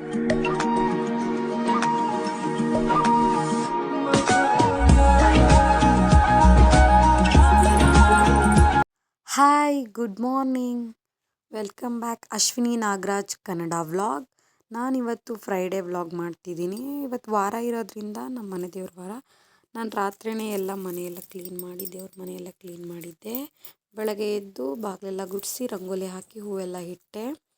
Hi good morning welcome back Ashwini Nagaraj Kannada vlog ನಾನಿವತ್ತು Friday vlog ಮಾಡ್ತಿದ್ದೀನಿ. ಇವತ್ತು ವಾರ ಇರೋದ್ರಿಂದ ನಮ್ಮ ಮನೆ ದೇವ್ರ ವಾರ. ನಾನು ರಾತ್ರಿಯೇ ಎಲ್ಲ ಮನೆಯೆಲ್ಲ ಕ್ಲೀನ್ ಮಾಡಿ ದೇವ್ರ ಮನೆಯೆಲ್ಲ ಕ್ಲೀನ್ ಮಾಡಿದ್ದೆ. ಬೆಳಗ್ಗೆ ಎದ್ದು ಬಾಗಿಲೆಲ್ಲ ಗುಡಿಸಿ, ರಂಗೋಲಿ ಹಾಕಿ ಹೂವೆಲ್ಲ ಇಟ್ಟೆ.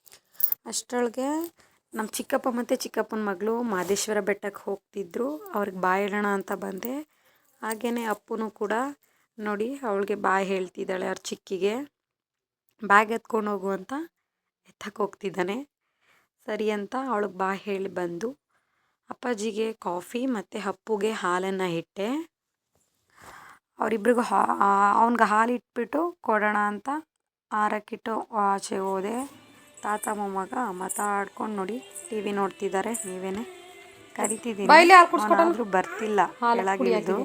ಅಷ್ಟರೊಳಗೆ ನಮ್ಮ ಚಿಕ್ಕಪ್ಪ ಮತ್ತು ಚಿಕ್ಕಪ್ಪನ ಮಗಳು ಮಾದೇಶ್ವರ ಬೆಟ್ಟಕ್ಕೆ ಹೋಗ್ತಿದ್ರು. ಅವ್ರಿಗೆ ಬಾಯ್ ಹೇಳೋಣ ಅಂತ ಬಂದೆ. ಹಾಗೆಯೇ ಅಪ್ಪನೂ ಕೂಡ ನೋಡಿ ಅವಳಿಗೆ ಬಾಯ್ ಹೇಳ್ತಿದ್ದಾಳೆ ಅವ್ರ ಚಿಕ್ಕಿಗೆ. ಬ್ಯಾಗ್ ಎತ್ಕೊಂಡು ಹೋಗು ಅಂತ ಎತ್ತಕ್ಕೆ ಹೋಗ್ತಿದ್ದಾನೆ. ಸರಿ ಅಂತ ಅವಳಿಗೆ ಬಾಯ್ ಹೇಳಿ ಬಂದು ಅಪ್ಪಾಜಿಗೆ ಕಾಫಿ ಮತ್ತು ಅಪ್ಪುಗೆ ಹಾಲನ್ನು ಇಟ್ಟೆ. ಅವರಿಬ್ರಿಗೂ ಹಾ ಅವ್ನಿಗೆ ಹಾಲು ಇಟ್ಬಿಟ್ಟು ಕೊಡೋಣ ಅಂತ ಆರಕ್ಕಿಟ್ಟು ಆಚೆ ಹೋದೆ. ತಾತ ಮೊಮ್ಮಗ ಮಾತಾಡ್ಕೊಂಡು ನೋಡಿ ಟಿ ವಿ ನೋಡ್ತಿದ್ದಾರೆ ನೀವೇನೆ? ಕರಿತಿದ್ದೀನಿ. ಆದರೂ ಬರ್ತಿಲ್ಲ. ಕೆಳಗಿಳಿದು.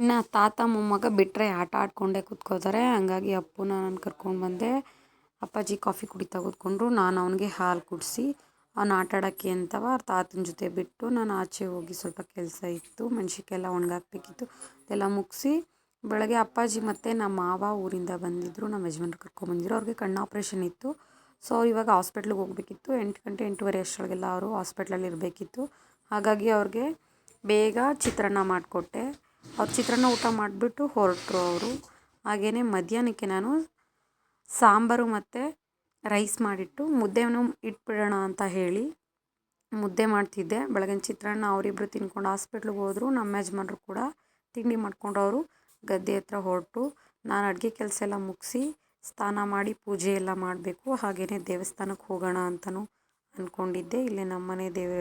ಇನ್ನು ತಾತ ಮೊಮ್ಮಗ ಬಿಟ್ಟರೆ ಆಟ ಆಡ್ಕೊಂಡೇ ಕೂತ್ಕೋತಾರೆ ಹಂಗಾಗಿ ಅಪ್ಪನ ನಾನು ಕರ್ಕೊಂಡು ಬಂದೆ. ಅಪ್ಪಾಜಿ ಕಾಫಿ ಕುಡಿತಾ ಕೂತ್ಕೊಂಡ್ರು ನಾನು ಅವನಿಗೆ ಹಾಲು ಕುಡಿಸಿ ಅವ್ನು ಆಟ ಆಡೋಕ್ಕೆ ಅಂತವ ಅವ್ರ ತಾತನ ಜೊತೆ ಬಿಟ್ಟು ನಾನು ಆಚೆ ಹೋಗಿ ಸ್ವಲ್ಪ ಕೆಲಸ ಇತ್ತು, ಮೆಣ್ಸಿನ್ಕಾಯೆಲ್ಲ ಒಣಗಾಕ್ಬೇಕಿತ್ತು ಎಲ್ಲ ಮುಗಿಸಿ ಬೆಳಗ್ಗೆ ಅಪ್ಪಾಜಿ ಮತ್ತು ನಮ್ಮ ಮಾವ ಊರಿಂದ ಬಂದಿದ್ದರು ನಮ್ಮ ಯಜಮಾನ್ರು ಕರ್ಕೊಂಬಂದಿದ್ರು ಅವ್ರಿಗೆ ಕಣ್ಣು ಆಪ್ರೇಷನ್ ಇತ್ತು. ಸೊ ಇವಾಗ ಹಾಸ್ಪಿಟ್ಲಿಗೆ ಹೋಗಬೇಕಿತ್ತು, ಎಂಟು ಗಂಟೆ, ಎಂಟೂವರೆ ಅಷ್ಟರೊಳಗೆಲ್ಲ ಅವರು ಹಾಸ್ಪಿಟ್ಲಲ್ಲಿ ಇರಬೇಕಿತ್ತು. ಹಾಗಾಗಿ ಅವ್ರಿಗೆ ಬೇಗ ಚಿತ್ರಾನ್ನ ಮಾಡಿಕೊಟ್ಟೆ. ಅವ್ರು ಚಿತ್ರಾನ್ನ ಊಟ ಮಾಡಿಬಿಟ್ಟು ಹೊರಟರು ಅವರು. ಹಾಗೆಯೇ ಮಧ್ಯಾಹ್ನಕ್ಕೆ ನಾನು ಸಾಂಬಾರು ಮತ್ತು ರೈಸ್ ಮಾಡಿಟ್ಟು ಮುದ್ದೆನೂ ಇಟ್ಬಿಡೋಣ ಅಂತ ಹೇಳಿ ಮುದ್ದೆ ಮಾಡ್ತಿದ್ದೆ. ಬೆಳಗಿನ ಚಿತ್ರಾನ್ನ ಅವರಿಬ್ಬರು ತಿನ್ಕೊಂಡು ಹಾಸ್ಪಿಟ್ಲಿಗೆ ಹೋದರು. ನಮ್ಮ ಯಜಮಾನ್ರು ಕೂಡ ತಿಂಡಿ ಮಾಡ್ಕೊಂಡು ಅವರು ಗದ್ದೆ ಹತ್ರ ಹೊರಟು. ನಾನು ಅಡುಗೆ ಕೆಲಸ ಎಲ್ಲ ಮುಗಿಸಿ ಸ್ನಾನ ಮಾಡಿ ಪೂಜೆ ಎಲ್ಲ ಮಾಡಬೇಕು. ಹಾಗೆಯೇ ದೇವಸ್ಥಾನಕ್ಕೆ ಹೋಗೋಣ ಅಂತಲೂ ಅಂದ್ಕೊಂಡಿದ್ದೆ ಇಲ್ಲೇ ನಮ್ಮನೆ ದೇವ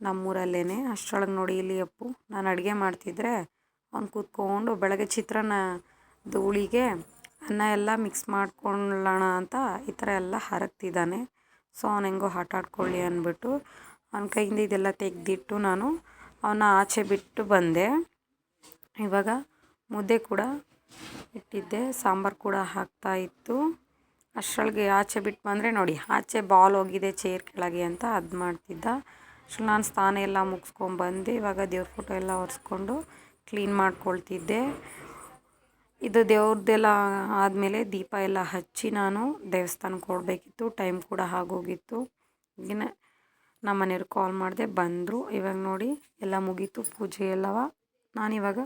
ನಮ್ಮೂರಲ್ಲೇ ಅಷ್ಟರೊಳಗೆ ನೋಡಿ ಇಲ್ಲಿ ಅಪ್ಪು. ನಾನು ಅಡುಗೆ ಮಾಡ್ತಿದ್ರೆ ಅವ್ನು ಕೂತ್ಕೊಂಡು ಬೆಳಗ್ಗೆ ಚಿತ್ರಾನ್ನ ಧೂಳಿಗೆ ಅನ್ನ ಎಲ್ಲ ಮಿಕ್ಸ್ ಮಾಡ್ಕೊಳ್ಳೋಣ ಅಂತ ಈ ಥರ ಎಲ್ಲ ಹರಗ್ತಿದ್ದಾನೆ. ಸೊ ಅವ್ನು ಹೆಂಗೋ ಆಟ ಆಡ್ಕೊಳ್ಳಿ ಅಂದ್ಬಿಟ್ಟು ಅವನ ಕೈಯಿಂದ ಇದೆಲ್ಲ ತೆಗೆದಿಟ್ಟು ನಾನು ಅವನ್ನ ಆಚೆ ಬಿಟ್ಟು ಬಂದೆ. ಇವಾಗ ಮುದ್ದೆ ಕೂಡ ಇಟ್ಟಿದ್ದೆ, ಸಾಂಬಾರು ಕೂಡ ಹಾಕ್ತಾ ಇತ್ತು. ಅಷ್ಟರೊಳಗೆ ಆಚೆ ಬಿಟ್ಟು ಬಂದರೆ ನೋಡಿ, ಆಚೆ ಬಾಲ್ ಹೋಗಿದೆ ಚೇರ್ ಕೆಳಗೆ ಅಂತ ಅದು ಮಾಡ್ತಿದ್ದ. ಅಷ್ಟು ನಾನು ಸ್ನಾನ ಎಲ್ಲ ಮುಗಿಸ್ಕೊಂಡ್ಬಂದು, ಇವಾಗ ದೇವ್ರ ಫೋಟೋ ಎಲ್ಲ ಒರೆಸ್ಕೊಂಡು ಕ್ಲೀನ್ ಮಾಡ್ಕೊಳ್ತಿದ್ದೆ. ಇದು ದೇವ್ರದ್ದೆಲ್ಲ ಆದಮೇಲೆ ದೀಪ ಎಲ್ಲ ಹಚ್ಚಿ ನಾನು ದೇವಸ್ಥಾನಕ್ಕೆ ಹೊರಡ್ಬೇಕಿತ್ತು. ಟೈಮ್ ಕೂಡ ಆಗೋಗಿತ್ತು. ಈಗಿನ ನಮ್ಮ ಮನೆಯವ್ರು ಕಾಲ್ ಮಾಡಿದೆ ಬಂದರು. ಇವಾಗ ನೋಡಿ ಎಲ್ಲ ಮುಗೀತು. ಪೂಜೆ ಎಲ್ಲವ. ನಾನಿವಾಗ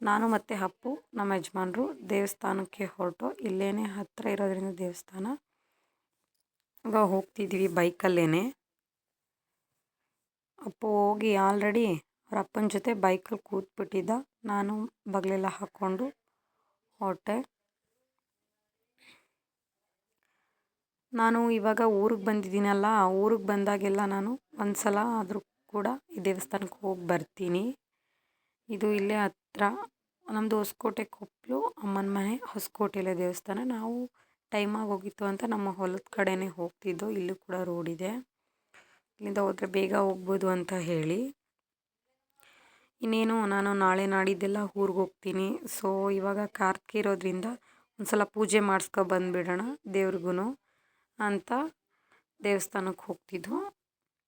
ನಾನು ಮತ್ತು ಅಪ್ಪು, ನಮ್ಮ ಯಜಮಾನರು ದೇವಸ್ಥಾನಕ್ಕೆ ಹೊರಟು. ಇಲ್ಲೇ ಹತ್ತಿರ ಇರೋದ್ರಿಂದ ದೇವಸ್ಥಾನ. ಇವಾಗ ಹೋಗ್ತಿದ್ವಿ ಬೈಕಲ್ಲೇ ಅಪ್ಪು ಹೋಗಿ ಆಲ್ರೆಡಿ ಅವ್ರ ಅಪ್ಪನ ಜೊತೆ ಬೈಕಲ್ಲಿ ಕೂತ್ಬಿಟ್ಟಿದ್ದ. ನಾನು ಬಗಲೆಲ್ಲ ಹಾಕ್ಕೊಂಡು ಹೊರಟೆ. ನಾನು ಇವಾಗ ಊರಿಗೆ ಬಂದಿದ್ದೀನಲ್ಲ, ಊರಿಗೆ ಬಂದಾಗೆಲ್ಲ ನಾನು ಒಂದು ಸಲ ಆದರೂ ಕೂಡ ಈ ದೇವಸ್ಥಾನಕ್ಕೆ ಹೋಗಿ ಬರ್ತೀನಿ. ಇದು ಇಲ್ಲೇ ಹತ್ರ. ನಮ್ಮದು ಹೊಸಕೋಟೆ ಕೊಪ್ಪಲು ಅಮ್ಮನ ಮನೆ ಹೊಸಕೋಟೆಯಲ್ಲೇ ದೇವಸ್ಥಾನ. ನಾವು ಟೈಮಾಗಿ ಹೋಗಿತ್ತು ಅಂತ ನಮ್ಮ ಹೊಲದ ಕಡೆಯೇ ಹೋಗ್ತಿದ್ದೋ. ಇಲ್ಲೂ ಕೂಡ ರೋಡ್ ಇದೆ. ಇಲ್ಲಿಂದ ಹೋದರೆ ಬೇಗ ಹೋಗ್ಬೋದು ಅಂತ ಹೇಳಿ. ಇನ್ನೇನು ನಾನು ನಾಳೆ ನಾಡಿದ್ದೆಲ್ಲ ಊರಿಗೆ ಹೋಗ್ತೀನಿ. ಸೊ ಇವಾಗ ಕಾರ್ತಿಕ ಇರೋದ್ರಿಂದ ಒಂದು ಸಲ ಪೂಜೆ ಮಾಡಿಸ್ಕೊ ಬಂದುಬಿಡೋಣ ದೇವ್ರಿಗೂ ಅಂತ ದೇವಸ್ಥಾನಕ್ಕೆ ಹೋಗ್ತಿದ್ದು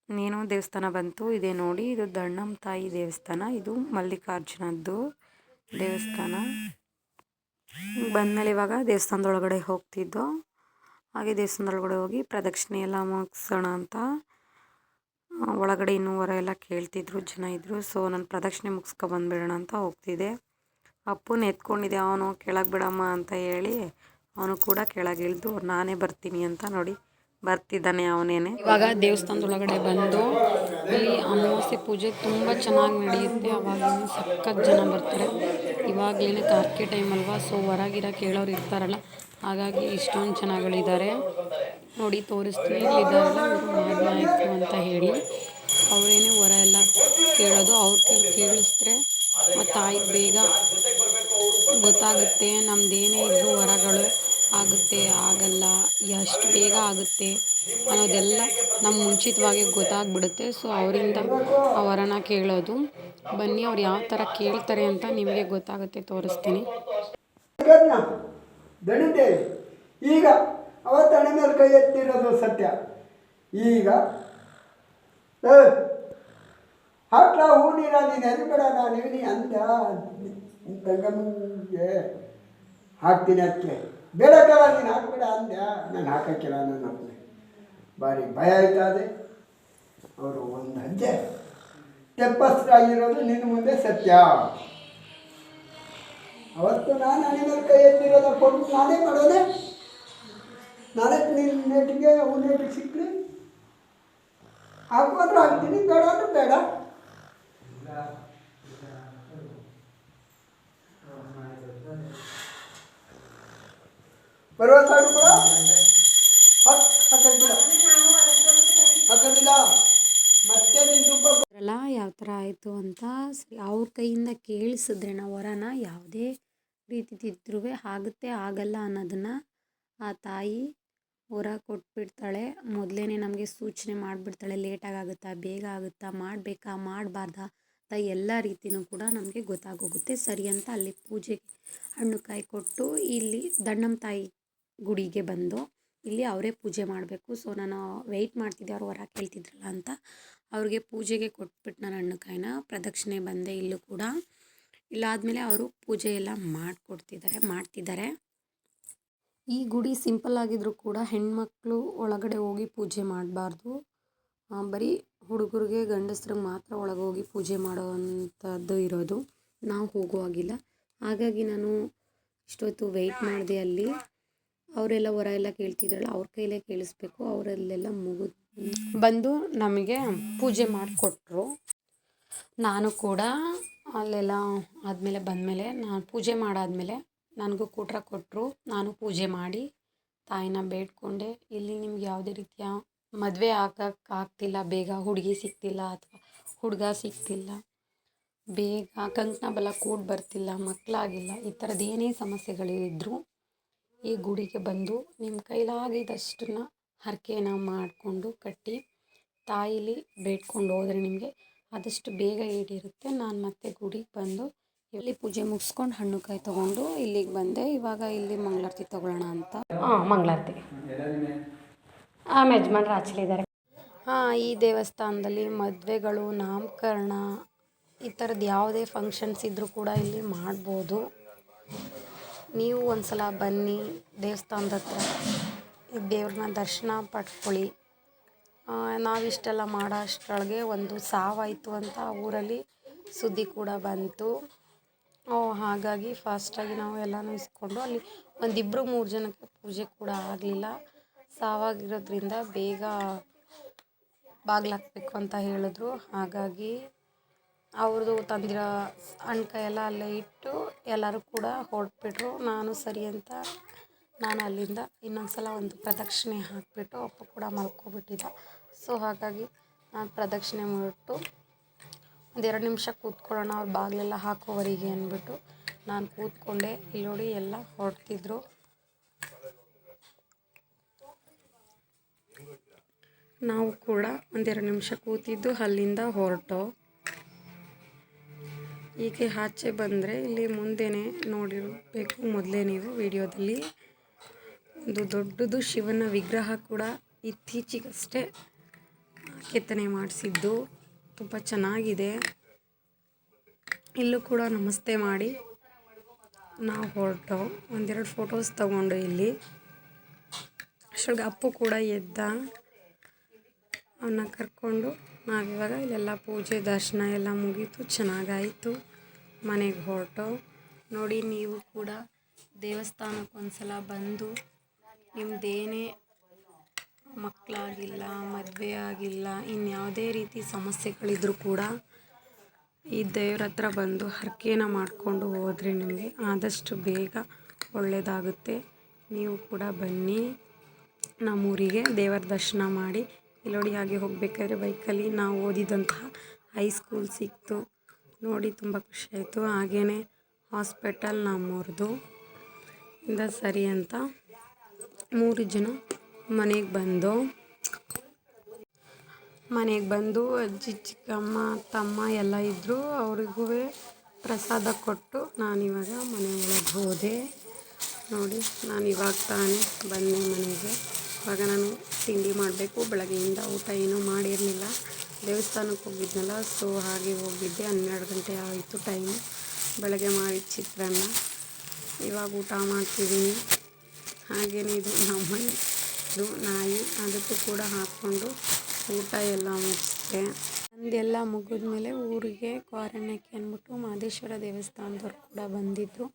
ಇನ್ನೇನೋ ದೇವಸ್ಥಾನ ಬಂತು, ಇದೆ ನೋಡಿ. ಇದು ದಣ್ಣಮ್ಮ ತಾಯಿ ದೇವಸ್ಥಾನ. ಇದು ಮಲ್ಲಿಕಾರ್ಜುನದ್ದು ದೇವಸ್ಥಾನ. ಬಂದಮೇಲೆ ಇವಾಗ ದೇವಸ್ಥಾನದೊಳಗಡೆ ಹೋಗ್ತಿದ್ದೋ ಹಾಗೆ ದೇವಸ್ಥಾನದೊಳಗಡೆ ಹೋಗಿ ಪ್ರದಕ್ಷಿಣೆ ಎಲ್ಲ ಮುಗಿಸೋಣ ಅಂತ ಒಳಗಡೆ ಇನ್ನೂ ಹೊರ ಎಲ್ಲ ಕೇಳ್ತಿದ್ರು, ಜನ ಇದ್ದರು ಸೊ ನಾನು ಪ್ರದಕ್ಷಿಣೆ ಮುಗಿಸ್ಕೊ ಬಂದುಬಿಡೋಣ ಅಂತ ಹೋಗ್ತಿದ್ದೆ. ಅಪ್ಪನ ಎತ್ಕೊಂಡಿದ್ದೆ, ಅವನು ಕೆಳಗೆ ಬಿಡಮ್ಮ ಅಂತ ಹೇಳಿ ಅವನು ಕೂಡ ಕೆಳಗೆ ಇಳಿದು, ನಾನೇ ಬರ್ತೀನಿ ಅಂತ ನೋಡಿ ಬರ್ತಿದ್ದಾನೆ ಅವನೇನೆ. ಇವಾಗ ದೇವಸ್ಥಾನದೊಳಗಡೆ ಬಂದು, ಇಲ್ಲಿ ಅಮಾವಾಸ್ಯೆ ಪೂಜೆ ತುಂಬ ಚೆನ್ನಾಗಿ ನಡೆಯುತ್ತೆ. ಅವಾಗ ಸಖತ್ ಜನ ಬರ್ತಾರೆ. ಇವಾಗಲೇ ಕಾರ್ಕೆ ಟೈಮ್ ಅಲ್ವಾ ಸೊ ಹೊರಗಿರ ಕೇಳೋರು ಇರ್ತಾರಲ್ಲ, ಹಾಗಾಗಿ ಇಷ್ಟೊಂದು ಜನಗಳಿದ್ದಾರೆ. ನೋಡಿ ತೋರಿಸ್ತೀನಿ. ಇವರು ಮಹಾನಾಯಕರು ಅಂತ ಹೇಳಿ. ಅವರೇನೇ ಹೊರ ಎಲ್ಲ ಕೇಳೋದು. ಅವ್ರ ಕೇಳಿ ಕೇಳಿಸಿದ್ರೆ ಮತ್ತು ತಾಯಿಗೆ ಬೇಗ ಗೊತ್ತಾಗುತ್ತೆ. ನಮ್ಮದೇನೇ ಇದ್ರೂ ವರಗಳು ಆಗುತ್ತೆ, ಆಗಲ್ಲ ಎಷ್ಟು ಬೇಗ ಆಗುತ್ತೆ ಅನ್ನೋದೆಲ್ಲ ನಮ್ಮ ಮುಂಚಿತವಾಗಿ ಗೊತ್ತಾಗ್ಬಿಡುತ್ತೆ. ಸೊ, ಅವರಿಂದ ವರನ ಕೇಳೋದು. ಬನ್ನಿ, ಅವ್ರು ಯಾವ ಥರ ಕೇಳ್ತಾರೆ ಅಂತ ನಿಮಗೆ ಗೊತ್ತಾಗುತ್ತೆ. ತೋರಿಸ್ತೀನಿ. ಈಗ ಅವತ್ತು ಹಣೆ ಮೇಲೆ ಕೈ ಎತ್ತಿರೋದು ಸತ್ಯ. ಈಗ ಹಾಕ್ಲ ಹೂ ನೀರ ನೀನು ಎಲ್ಬೇಡ ನಾನು ಇವನಿ ಅಂದ. ಗಂಗಮ್ಮಗೆ ಹಾಕ್ತೀನಿ ಅದಕ್ಕೆ ಬೇಡಕ್ಕಲ್ಲ ನೀನು ಹಾಕ್ಬೇಡ ಅಂದ. ನಾನು ಹಾಕಕ್ಕಿಲ್ಲ ನನ್ನ ಭಾರಿ ಭಯ ಆಯ್ತಾದೆ ಅವರು ಒಂದು ಹೆಜ್ಜೆ ತೆಪ್ಪಸ್ತಾಗಿರೋದು ನಿನ್ನ ಮುಂದೆ ಸತ್ಯ. ಅವತ್ತು ನಾನು ಹಣೆ ಮೇಲೆ ಕೈ ಎತ್ತಿರೋದ ಕೊಟ್ಟು ನಾನೇ ಮಾಡೋದೆ? ನಾನೇ ನೀನು ನೇಟಿಗೆ ಅವು ನೇಟಿಗೆ ಸಿಕ್ಕಲಿ ಹಾಕೋದ್ರೆ ಹಾಕ್ತೀನಿ, ಬೇಡ ಅಂದ್ರೆ ಬೇಡ. ಬರುವಂತಾದ್ರು ಕೂಡ ಅಲ್ಲ ಯಾವ ಥರ ಆಯಿತು ಅಂತ ಅವ್ರ ಕೈಯಿಂದ ಕೇಳಿಸಿದ್ರೆ ನಾವು ವರನ ಯಾವುದೇ ರೀತಿ ತಿದ್ರೂ ಆಗುತ್ತೆ, ಆಗಲ್ಲ ಅನ್ನೋದನ್ನು ಆ ತಾಯಿ ಹೊರ ಕೊಟ್ಬಿಡ್ತಾಳೆ. ಮೊದಲೇ ನಮಗೆ ಸೂಚನೆ ಮಾಡಿಬಿಡ್ತಾಳೆ ಲೇಟಾಗಿ ಆಗುತ್ತಾ ಬೇಗ ಆಗುತ್ತಾ, ಮಾಡಬೇಕಾ, ಮಾಡಬಾರ್ದಾ ಅಂತ ಎಲ್ಲ ರೀತಿಯೂ ಕೂಡ ನಮಗೆ ಗೊತ್ತಾಗೋಗುತ್ತೆ. ಸರಿ ಅಂತ ಅಲ್ಲಿ ಪೂಜೆಗೆ ಹಣ್ಣು ಕಾಯಿ ಕೊಟ್ಟು ಇಲ್ಲಿ ದಣ್ಣಮ್ಮ ತಾಯಿ ಗುಡಿಗೆ ಬಂದು ಇಲ್ಲಿ ಅವರೇ ಪೂಜೆ ಮಾಡಬೇಕು. ಸೊ ನಾನು ವೆಯ್ಟ್ ಮಾಡ್ತಿದ್ದೆ, ಅವ್ರು ಹೊರ ಕೇಳ್ತಿದ್ರಲ್ಲ ಅಂತ. ಅವ್ರಿಗೆ ಪೂಜೆಗೆ ಕೊಟ್ಬಿಟ್ಟು ನಾನು ಹಣ್ಣು ಕಾಯಿನ ಪ್ರದಕ್ಷಿಣೆ ಬಂದೆ ಇಲ್ಲೂ ಕೂಡ. ಇಲ್ಲಾದಮೇಲೆ ಅವರು ಪೂಜೆ ಎಲ್ಲ ಮಾಡಿಕೊಡ್ತಿದ್ದಾರೆ, ಮಾಡ್ತಿದ್ದಾರೆ. ಈ ಗುಡಿ ಸಿಂಪಲ್ ಆಗಿದ್ರು ಕೂಡ ಹೆಣ್ಮಕ್ಳು ಒಳಗಡೆ ಹೋಗಿ ಪೂಜೆ ಮಾಡಬಾರ್ದು. ಬರೀ ಹುಡುಗರಿಗೆ ಗಂಡಸ್ರಿಗೆ ಮಾತ್ರ ಒಳಗೆ ಹೋಗಿ ಪೂಜೆ ಮಾಡೋವಂಥದ್ದು ಇರೋದು. ನಾವು ಹೋಗುವಾಗಿಲ್ಲ ಹಾಗಾಗಿ ನಾನು ಇಷ್ಟೊತ್ತು ವೆಯ್ಟ್ ಮಾಡಿದೆ ಅಲ್ಲಿ. ಅವರೆಲ್ಲ ಹೊರ ಎಲ್ಲ ಕೇಳ್ತಿದ್ರಲ್ಲ, ಅವ್ರ ಕೈಲೇ ಕೇಳಿಸ್ಬೇಕು. ಅವರಲ್ಲೆಲ್ಲ ಮುಗಿದು ಬಂದು ನಮಗೆ ಪೂಜೆ ಮಾಡಿಕೊಟ್ರು. ನಾನು ಕೂಡ ಅಲ್ಲೆಲ್ಲ ಆದಮೇಲೆ ಬಂದಮೇಲೆ ನಾನು ಪೂಜೆ ಮಾಡಾದಮೇಲೆ ನನಗೂ ಕೂಟ್ರ ಕೊಟ್ಟರು ನಾನು ಪೂಜೆ ಮಾಡಿ ತಾಯಿನ ಬೇಡ್ಕೊಂಡೆ. ಇಲ್ಲಿ ನಿಮ್ಗೆ ಯಾವುದೇ ರೀತಿಯ ಮದುವೆ ಆಗಕ್ಕೆ ಆಗ್ತಿಲ್ಲ. ಬೇಗ ಹುಡುಗಿ ಸಿಗ್ತಿಲ್ಲ ಅಥವಾ ಹುಡುಗ ಸಿಗ್ತಿಲ್ಲ. ಬೇಗ ಕಂಕಣ ಬಲ ಕೂಡ್ ಬರ್ತಿಲ್ಲ. ಮಕ್ಕಳಾಗಿಲ್ಲ ಈ ಥರದ್ದು ಏನೇ ಸಮಸ್ಯೆಗಳಿದ್ದರೂ ಈ ಗುಡಿಗೆ ಬಂದು ನಿಮ್ಮ ಕೈಲಾಗಿದ್ದಷ್ಟನ್ನ ಹರಕೆನ ಮಾಡಿಕೊಂಡು ಕಟ್ಟಿ ತಾಯಿಲಿ ಬೇಡ್ಕೊಂಡು ಹೋದರೆ ನಿಮಗೆ ಆದಷ್ಟು ಬೇಗ ಈಡೇರುತ್ತೆ. ನಾನು ಮತ್ತೆ ಗುಡಿಗೆ ಬಂದು ಇಲ್ಲಿ ಪೂಜೆ ಮುಗಿಸ್ಕೊಂಡು ಹಣ್ಣು ಕಾಯಿ ತೊಗೊಂಡು ಇಲ್ಲಿಗೆ ಬಂದೆ. ಇವಾಗ ಇಲ್ಲಿ ಮಂಗಳಾರತಿ ತಗೊಳ್ಳೋಣ ಅಂತ. ಹಾಂ ಮಂಗಳಾರತಿ. ಹಾಂ ಯಜಮಾನ್ರು ಆಚಲಿದ್ದಾರೆ ಹಾಂ ಈ ದೇವಸ್ಥಾನದಲ್ಲಿ ಮದುವೆಗಳು ನಾಮಕರಣ ಈ ಥರದ್ದು ಯಾವುದೇ ಫಂಕ್ಷನ್ಸ್ ಇದ್ದರೂ ಕೂಡ ಇಲ್ಲಿ ಮಾಡ್ಬೋದು. ನೀವು ಒಂದು ಸಲ ಬನ್ನಿ ದೇವಸ್ಥಾನದ ಹತ್ರ. ದೇವ್ರನ್ನ ದರ್ಶನ ಪಡ್ಕೊಳ್ಳಿ. ನಾವಿಷ್ಟೆಲ್ಲ ಮಾಡೋ ಅಷ್ಟರೊಳಗೆ ಒಂದು ಸಾವಾಯಿತು ಅಂತ ಊರಲ್ಲಿ ಸುದ್ದಿ ಕೂಡ ಬಂತು. ಹಾಗಾಗಿ ಫಾಸ್ಟಾಗಿ ನಾವು ಎಲ್ಲನೂ ಇಸ್ಕೊಂಡು ಅಲ್ಲಿ ಒಂದಿಬ್ಬರು ಮೂರು ಜನಕ್ಕೆ ಪೂಜೆ ಕೂಡ ಆಗಲಿಲ್ಲ. ಸಾವಾಗಿರೋದ್ರಿಂದ ಬೇಗ ಬಾಗ್ಲಾಕ್ಬೇಕು ಅಂತ ಹೇಳಿದ್ರು. ಹಾಗಾಗಿ ಅವ್ರದ್ದು ತಂದಿರೋ ಹಣ್ಕಾಯಿ ಎಲ್ಲ ಅಲ್ಲೇ ಇಟ್ಟು ಎಲ್ಲರೂ ಕೂಡ ಹೊರಟ್ಬಿಟ್ರು. ನಾನು ಸರಿ ಅಂತ ನಾನು ಅಲ್ಲಿಂದ ಇನ್ನೊಂದು ಸಲ ಒಂದು ಪ್ರದಕ್ಷಿಣೆ ಹಾಕಿಬಿಟ್ಟು ಅಪ್ಪ ಕೂಡ ಮಲ್ಕೊಬಿಟ್ಟಿದ್ದ. ಸೊ ಹಾಗಾಗಿ ನಾನು ಪ್ರದಕ್ಷಿಣೆ ಮಾಡಿಬಿಟ್ಟು ಒಂದೆರಡು ನಿಮಿಷ ಕೂತ್ಕೊಳ್ಳೋಣ, ಅವ್ರು ಬಾಗಿಲೆಲ್ಲ ಹಾಕೋವರಿಗೆ ಅಂದ್ಬಿಟ್ಟು ನಾನು ಕೂತ್ಕೊಂಡೆ. ಇಲ್ಲಿ ನೋಡಿ ಎಲ್ಲ ಹೊರಡ್ತಿದ್ರು ನಾವು ಕೂಡ ಒಂದೆರಡು ನಿಮಿಷ ಕೂತಿದ್ದು, ಅಲ್ಲಿಂದ ಹೊರಟು. ಹೀಗೆ ಆಚೆ ಬಂದರೆ ಇಲ್ಲಿ ಮುಂದೆನೇ ನೋಡಿರಬೇಕು ಮೊದಲೇ ನೀವು ವಿಡಿಯೋದಲ್ಲಿ. ಒಂದು ದೊಡ್ಡದು ಶಿವನ ವಿಗ್ರಹ ಕೂಡ ಇತ್ತೀಚೆಗಷ್ಟೇ ಕೆತ್ತನೆ ಮಾಡಿಸಿದ್ದು. ತುಂಬ ಚೆನ್ನಾಗಿದೆ. ಇಲ್ಲೂ ಕೂಡ ನಮಸ್ತೆ ಮಾಡಿ. ನಾವು ಹೊರಟು. ಒಂದೆರಡು ಫೋಟೋಸ್ ತಗೊಂಡು ಇಲ್ಲಿ. ಅಷ್ಟೊಳಗೆ ಅಪ್ಪು ಕೂಡ ಎದ್ದ. ಅವನ್ನ ಕರ್ಕೊಂಡು ನಾವಿವಾಗ ಇಲ್ಲೆಲ್ಲ ಪೂಜೆ, ದರ್ಶನ ಎಲ್ಲ ಮುಗೀತು. ಚೆನ್ನಾಗಾಯಿತು. ಮನೆಗೆ ಹೊರಟು. ನೋಡಿ, ನೀವು ಕೂಡ ದೇವಸ್ಥಾನಕ್ಕೆ ಒಂದ್ಸಲ ಬಂದು ನಿಮ್ಮದೇನೇ ಮಕ್ಕಳಾಗಿಲ್ಲ ಮದುವೆ ಆಗಿಲ್ಲ ಇನ್ಯಾವುದೇ ರೀತಿ ಸಮಸ್ಯೆಗಳಿದ್ರೂ ಕೂಡ ಈ ದೇವ್ರ ಹತ್ರ ಬಂದು ಹರಕೆನ ಮಾಡಿಕೊಂಡು ಹೋದರೆ ನಿಮಗೆ ಆದಷ್ಟು ಬೇಗ ಒಳ್ಳೆಯದಾಗುತ್ತೆ ನೀವು ಕೂಡ ಬನ್ನಿ, ನಮ್ಮೂರಿಗೆ ದೇವರ ದರ್ಶನ ಮಾಡಿ. ಇಲ್ಲಿ ಹಾಗೆ ಹೋಗಬೇಕಾದ್ರೆ ಬೈಕಲ್ಲಿ ನಾವು ಓದಿದಂತಹ ಹೈಸ್ಕೂಲ್ ಸಿಕ್ತು. ನೋಡಿ ತುಂಬ ಖುಷಿಯಾಯಿತು ಹಾಗೆಯೇ ಹಾಸ್ಪಿಟಲ್ ನಮ್ಮೂರದು. ಇಂದ ಸರಿ ಅಂತ ಮೂರು ಜನ ಮನೆಗೆ ಬಂದು ಮನೆಗೆ ಬಂದು ಅಜ್ಜಿ, ಚಿಕ್ಕಮ್ಮ, ತಮ್ಮ ಎಲ್ಲ ಇದ್ದರು ಅವ್ರಿಗೂ ಪ್ರಸಾದ ಕೊಟ್ಟು ನಾನಿವಾಗ ಮನೆ ಒಳಗೆ ಹೋದೆ. ನೋಡಿ ನಾನು ಇವಾಗ ತಾನೇ ಬಂದೆ ಮನೆಗೆ. ಇವಾಗ ನಾನು ತಿಂಡಿ ಮಾಡಬೇಕು. ಬೆಳಗ್ಗೆಯಿಂದ ಊಟ ಏನೂ ಮಾಡಿರಲಿಲ್ಲ. ದೇವಸ್ಥಾನಕ್ಕೆ ಹೋಗಿದ್ನಲ್ಲ, ಸೊ ಹಾಗೆ ಹೋಗಿದ್ದೆ. ಹನ್ನೆರಡು ಗಂಟೆ ಆಯಿತು ಟೈಮು. ಬೆಳಗ್ಗೆ ಮಾಡಿದ ಚಿತ್ರಾನ್ನ. ಇವಾಗ ಊಟ ಮಾಡ್ತಿದ್ದೀನಿ. ಹಾಗೆಯೇ ಇದು ನಮ್ಮನೆ ಇದು ನಾಯಿ, ಅದಕ್ಕೂ ಕೂಡ ಹಾಕ್ಕೊಂಡು ಊಟ ಎಲ್ಲ ಮುಗಿಸಿದೆ. ಅಂದೆಲ್ಲ ಮುಗಿದ್ಮೇಲೆ ಊರಿಗೆ ಕ್ವಾರಣ್ಯಕ್ಕೆ ಅಂದ್ಬಿಟ್ಟು ಮಹದೇಶ್ವರ ದೇವಸ್ಥಾನದವ್ರು ಕೂಡ ಬಂದಿದ್ದರು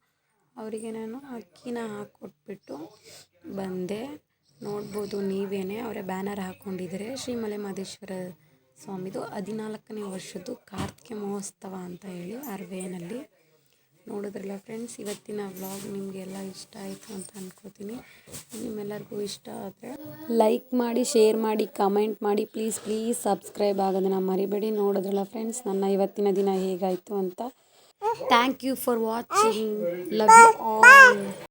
ಅವರಿಗೆ ನಾನು ಅಕ್ಕಿನ ಹಾಕ್ಕೊಟ್ಬಿಟ್ಟು ಬಂದೆ. ನೋಡ್ಬೋದು ನೀವೇನೆ, ಅವರೇ ಬ್ಯಾನರ್ ಹಾಕ್ಕೊಂಡಿದ್ದಾರೆ ಶ್ರೀಮಲೆ ಮಹದೇಶ್ವರ ಸ್ವಾಮಿದು ಹದಿನಾಲ್ಕನೇ ವರ್ಷದ್ದು ಕಾರ್ತಿಕ ಮಹೋತ್ಸವ ಅಂತ ಹೇಳಿ ಅರ್ವೇನಲ್ಲಿ. ನೋಡಿದ್ರಲ್ಲ ಫ್ರೆಂಡ್ಸ್ ಇವತ್ತಿನ ವ್ಲಾಗ್ ನಿಮಗೆಲ್ಲ ಇಷ್ಟ ಆಯಿತು ಅಂತ ಅನ್ಕೋತೀನಿ. ನಿಮ್ಮೆಲ್ಲರಿಗೂ ಇಷ್ಟ ಆದರೆ ಲೈಕ್ ಮಾಡಿ ಶೇರ್ ಮಾಡಿ ಕಮೆಂಟ್ ಮಾಡಿ ಪ್ಲೀಸ್ ಪ್ಲೀಸ್ ಸಬ್ಸ್ಕ್ರೈಬ್ ಆಗೋದನ್ನು ಮರಿಬೇಡಿ. ನೋಡಿದ್ರಲ್ಲ ಫ್ರೆಂಡ್ಸ್ ನನ್ನ ಇವತ್ತಿನ ದಿನ ಹೇಗಾಯಿತು ಅಂತ. Thank you for watching love you all